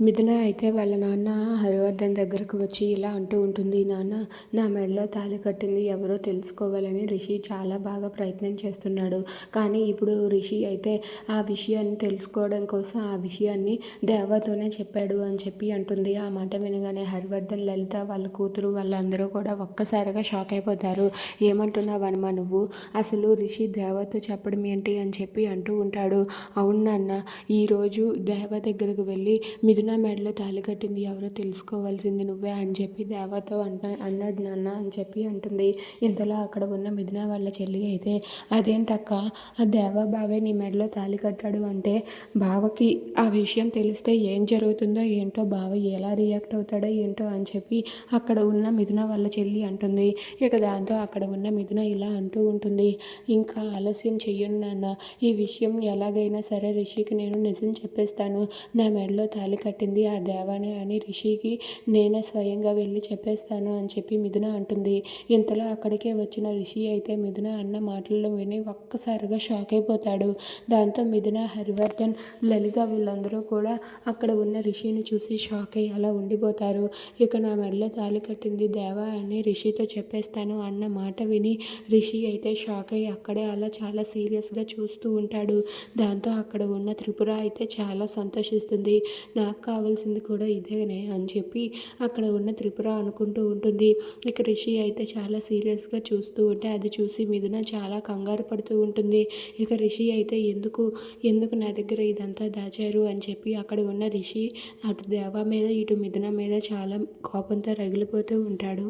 మిథున అయితే వాళ్ళ నాన్న హరివర్ధన్ దగ్గరకు వచ్చి ఇలా అంటూ ఉంటుంది నాన్న నా మెడలో తాళి కట్టింది ఎవరో తెలుసుకోవాలని రిషి చాలా బాగా ప్రయత్నం చేస్తున్నాడు. కానీ ఇప్పుడు రిషి అయితే ఆ విషయాన్ని తెలుసుకోవడం కోసం ఆ విషయాన్ని దేవతోనే చెప్పాడు అని చెప్పి అంటుంది. ఆ మాట వినగానే హరివర్ధన్ లలిత వాళ్ళ కూతురు వాళ్ళందరూ కూడా ఒక్కసారిగా షాక్ అయిపోతారు. ఏమంటున్నావనమా నువ్వు? అసలు రిషి దేవతో చెప్పడం ఏంటి? అని చెప్పి అంటూ ఉంటాడు. అవును నాన్న ఈరోజు దేవ దగ్గరకు వెళ్ళి మిథున నా మెడలో తాళి కట్టింది. ఎవరో తెలుసుకోవాల్సింది నువ్వే అని చెప్పి దేవతో అంట అన్నాడు నాన్న అని చెప్పి అంటుంది. ఇంతలో అక్కడ ఉన్న మిథున వాళ్ళ చెల్లి అయితే అదేంటక్క ఆ దేవ బావే నీ మెడలో తాళి కట్టాడు అంటే బావకి ఆ విషయం తెలిస్తే ఏం జరుగుతుందో ఏంటో బావ ఎలా రియాక్ట్ అవుతాడో ఏంటో అని చెప్పి అక్కడ ఉన్న మిథున వాళ్ళ చెల్లి అంటుంది. ఇక దాంతో అక్కడ ఉన్న మిథున ఇలా అంటూ ఉంటుంది. ఇంకా ఆలస్యం చెయ్యను నాన్న. ఈ విషయం ఎలాగైనా సరే రిషికి నేను నిజం చెప్పేస్తాను. నా మెడలో తాళి కట్టింది ఆ దేవానే అని రిషికి నేనే స్వయంగా వెళ్ళి చెప్పేస్తాను అని చెప్పి మిథున అంటుంది. ఇంతలో అక్కడికే వచ్చిన రిషి అయితే మిథున అన్న మాటలను విని ఒక్కసారిగా షాక్ అయిపోతాడు. దాంతో మిథున హరివర్ధన్ లలిత వీళ్ళందరూ కూడా అక్కడ ఉన్న రిషిని చూసి షాక్ అయ్యి అలా ఉండిపోతారు. ఇక నా మెడలో తాళి కట్టింది దేవా అని రిషితో చెప్పేస్తాను అన్న మాట విని రిషి అయితే షాక్ అయ్యి అక్కడే అలా చాలా సీరియస్గా చూస్తూ ఉంటాడు. దాంతో అక్కడ ఉన్న త్రిపుర అయితే చాలా సంతోషిస్తుంది. నాకు కావాల్సింది కూడా ఇదేనే అని చెప్పి అక్కడ ఉన్న త్రిపుర అనుకుంటూ ఉంటుంది. ఇక రిషి అయితే చాలా సీరియస్గా చూస్తూ ఉంటే అది చూసి మిథున చాలా కంగారు పడుతూ ఉంటుంది. ఇక రిషి అయితే ఎందుకు ఎందుకు నా దగ్గర ఇదంతా దాచారు అని చెప్పి అక్కడ ఉన్న రిషి అటు దేవ మీద ఇటు మిథున మీద చాలా కోపంతో రగిలిపోతూ ఉంటాడు.